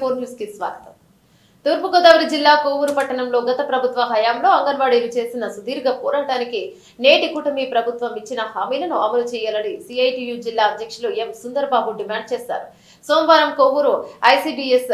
Four న్యూస్కి స్వాగతం. తూర్పుగోదావరి జిల్లా కోవూరు పట్టణంలో గత ప్రభుత్వ హయాంలో అంగన్వాడీలు చేసిన సుదీర్ఘ పోరాటానికి నేటి కూటమి ప్రభుత్వం ఇచ్చిన హామీలను అమలు చేయాలని సిఐటియు జిల్లా అధ్యక్షులు ఎం సుందర్బాబు డిమాండ్ చేశారు. సోమవారం కొవ్వూరు ఐసిడిఎస్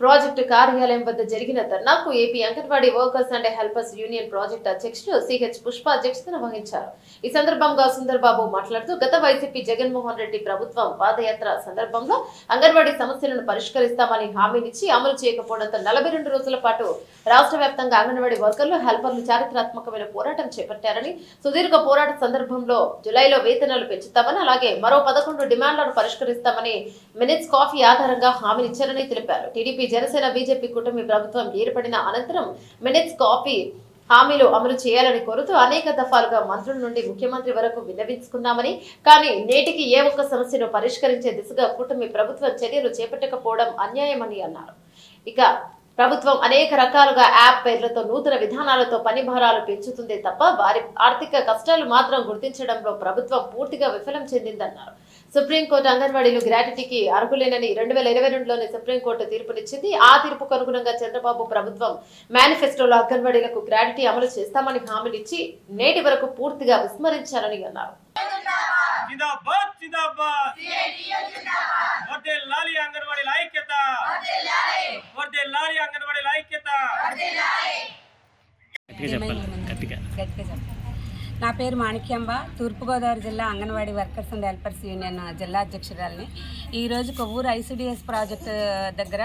ప్రాజెక్టు కార్యాలయం వద్ద జరిగిన ధర్నాకు AP Anganwadi workers and helpers union project అధ్యక్షుడు సిహెచ్ పుష్ప అధ్యక్షతన వహించారు. ఈ సందర్భంగా సుందర్బాబు మాట్లాడుతూ గత వైసీపీ జగన్మోహన్ రెడ్డి ప్రభుత్వం పాదయాత్ర సందర్భంలో అంగన్వాడీ సమస్యలను పరిష్కరిస్తామని హామీనిచ్చి అమలు చేయకపోవడంతో నలభై రెండు రోజుల పాటు రాష్ట్ర వ్యాప్తంగా అంగన్వాడీ వర్కర్లు హెల్పర్లు చారిత్రాత్మకమైన పోరాటం చేపట్టారని సుదీర్ఘ పోరాట సందర్భంలో జులైలో వేతనాలు పెంచుతామని అలాగే మరో పదకొండు డిమాండ్లను పరిష్కరిస్తామని మినిట్స్ కాఫీ ఆధారంగా హామీనిచ్చారని తెలిపారు. టీడీపీ జనసేన బీజేపీ కూటమి ప్రభుత్వం ఏర్పడిన అనంతరం మినిట్స్ కాపీ హామీలు అమలు చేయాలని కోరుతూ అనేక దఫాలుగా మంత్రుల నుండి ముఖ్యమంత్రి వరకు విన్నవించుకున్నామని కానీ నేటికి ఏ ఒక్క సమస్యను పరిష్కరించే దిశగా కూటమి ప్రభుత్వం చర్యలు చేపట్టకపోవడం అన్యాయమని అన్నారు. ఇక ప్రభుత్వం అనేక రకాలుగా యాప్ పేర్లతో నూతన విధానాలతో పని భారాలు పెంచుతుందే తప్ప వారి ఆర్థిక కష్టాలు మాత్రం గుర్తించడంలో ప్రభుత్వం పూర్తిగా విఫలం చెందిందన్నారు. సుప్రీంకోర్టు అంగన్వాడీలు గ్రాట్యుటీకి అర్హులేనని రెండు వేల ఇరవై రెండులోనే సుప్రీంకోర్టు తీర్పునిచ్చింది. ఆ తీర్పుకు అనుగుణంగా చంద్రబాబు ప్రభుత్వం మేనిఫెస్టోలో అంగన్వాడీలకు గ్రాట్యుటీ అమలు చేస్తామని హామీలిచ్చి నేటి వరకు పూర్తిగా విస్మరించారని అన్నారు. గట్టిగా చెప్పాలి గట్టిగా. గట్టిగా చెప్పండి నా పేరు మాణిక్యాంబ. తూర్పుగోదావరి జిల్లా Anganwadi workers and helpers union జిల్లా అధ్యక్షురాలని. ఈరోజు కొవ్వూరు ఐసిడిఎస్ ప్రాజెక్టు దగ్గర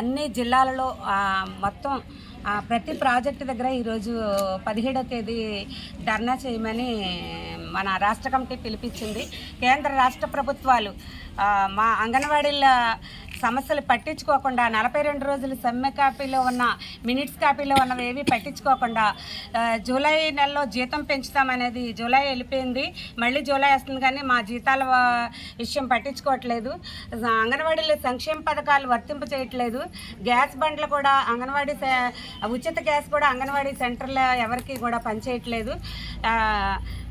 అన్ని జిల్లాలలో మొత్తం ప్రతి ప్రాజెక్టు దగ్గర ఈరోజు పదిహేడవ తేదీ ధర్నా చేయమని మన రాష్ట్ర కమిటీ పిలిపించింది. కేంద్ర రాష్ట్ర ప్రభుత్వాలు మా అంగన్వాడీల సమస్యలు పట్టించుకోకుండా నలభై రెండు రోజులు సమ్మె కాపీలో ఉన్న మినిట్స్ కాపీలో ఉన్నవి ఏవి పట్టించుకోకుండా జూలై నెలలో జీతం పెంచుతామనేది జూలై వెళ్ళిపోయింది. మళ్ళీ జూలై వస్తుంది కానీ మా జీతాల విషయం పట్టించుకోవట్లేదు. అంగన్వాడీలో సంక్షేమ పథకాలు వర్తింపు చేయట్లేదు. గ్యాస్ బండ్లు కూడా అంగన్వాడీ ఉచిత గ్యాస్ కూడా అంగన్వాడీ సెంటర్లో ఎవరికి కూడా పనిచేయట్లేదు.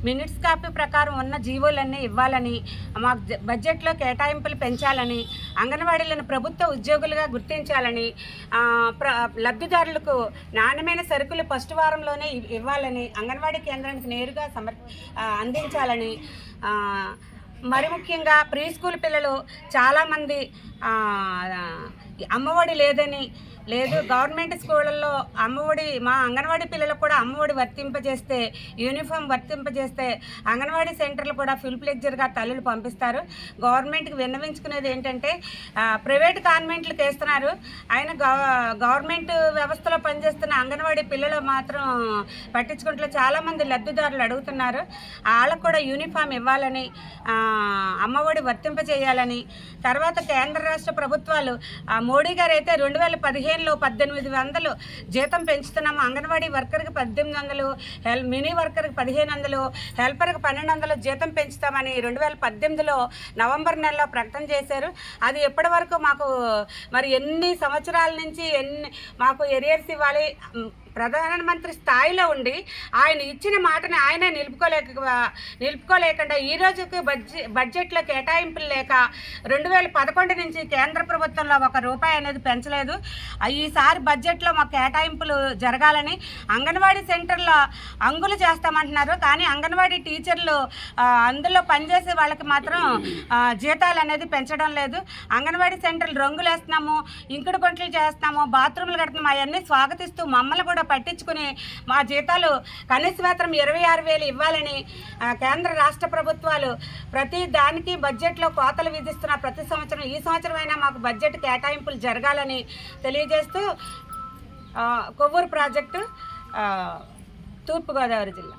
మినిట్స్ కాపీ ప్రకారం ఉన్న జీవోలన్నీ ఇవ్వాలని మాకు బడ్జెట్లో కేటాయింపులు పెంచాలని అంగన్వాడీలను ప్రభుత్వ ఉద్యోగులుగా గుర్తించాలని ప్ర లబ్ధిదారులకు నాణ్యమైన సరుకులు ఫస్ట్ వారంలోనే ఇవ్- ఇవ్వాలని అంగన్వాడీ కేంద్రానికి నేరుగా సమర్ అందించాలని మరి ముఖ్యంగా ప్రీ స్కూల్ పిల్లలు చాలామంది అమ్మఒడి లేదని లేదు గవర్నమెంట్ స్కూళ్ళల్లో అమ్మఒడి మా అంగన్వాడీ పిల్లలకు కూడా అమ్మఒడి వర్తింపజేస్తే యూనిఫామ్ వర్తింపజేస్తే అంగన్వాడీ సెంటర్లు కూడా ఫుల్ ప్లెక్చర్గా తల్లులు పంపిస్తారు. గవర్నమెంట్కి విన్నవించుకునేది ఏంటంటే ప్రైవేట్ కాన్వెంట్లకు వేస్తున్నారు ఆయన గవ- గవర్నమెంట్ వ్యవస్థలో పనిచేస్తున్న అంగన్వాడీ పిల్లలు మాత్రం పట్టించుకుంటే చాలామంది లబ్ధిదారులు అడుగుతున్నారు వాళ్ళకు కూడా యూనిఫామ్ ఇవ్వాలని అమ్మఒడి వర్తింపజేయాలని. తర్వాత కేంద్ర రాష్ట్ర ప్రభుత్వాలు మోడీ గారు అయితే రెండు వేల పదిహేను పదిహేనులో పద్దెనిమిది వందలు జీతం పెంచుతున్నాము. అంగన్వాడీ వర్కర్కి పద్దెనిమిది వందలు హెల్ మినీ వర్కర్కి పదిహేను వందలు హెల్పర్కి పన్నెండు వందలు జీతం పెంచుతామని రెండు వేల పద్దెనిమిదిలో నవంబర్ నెలలో ప్రకటన చేశారు. అది ఎప్పటి వరకు మాకు మరి ఎన్ని సంవత్సరాల నుంచి ఎన్ని మాకు ఎరియర్స్ ఇవ్వాలి? ప్రధానమంత్రి స్థాయిలో ఉండి ఆయన ఇచ్చిన మాటని ఆయనే నిలుపుకోలేక నిలుపుకోలేకుండా ఈ రోజుకి బడ్జెట్ బడ్జెట్లో కేటాయింపులు లేక రెండు వేల పదకొండు నుంచి కేంద్ర ప్రభుత్వంలో ఒక రూపాయి అనేది పెంచలేదు. ఈసారి బడ్జెట్లో మాకు కేటాయింపులు జరగాలని అంగన్వాడీ సెంటర్లో అంగులు చేస్తామంటున్నారు. కానీ అంగన్వాడీ టీచర్లు అందులో పనిచేసే వాళ్ళకి మాత్రం జీతాలు అనేది పెంచడం లేదు. అంగన్వాడీ సెంటర్లు రంగులు వేస్తున్నాము ఇంకుడు గుంటలు చేస్తున్నాము బాత్రూమ్లు కడుతున్నాము అవన్నీ స్వాగతిస్తూ మమ్మల్ని కూడా పట్టించుకుని మా జీతాలు కనీస వేతనం ఇరవై ఆరు వేలు ఇవ్వాలని కేంద్ర రాష్ట్ర ప్రభుత్వాలు ప్రతి దానికి బడ్జెట్లో కోతలు విధిస్తున్న ప్రతి సంవత్సరం ఈ సంవత్సరం అయినా మాకు బడ్జెట్ కేటాయింపులు జరగాలని తెలియజేస్తూ కొవ్వూరు ప్రాజెక్టు తూర్పుగోదావరి జిల్లా.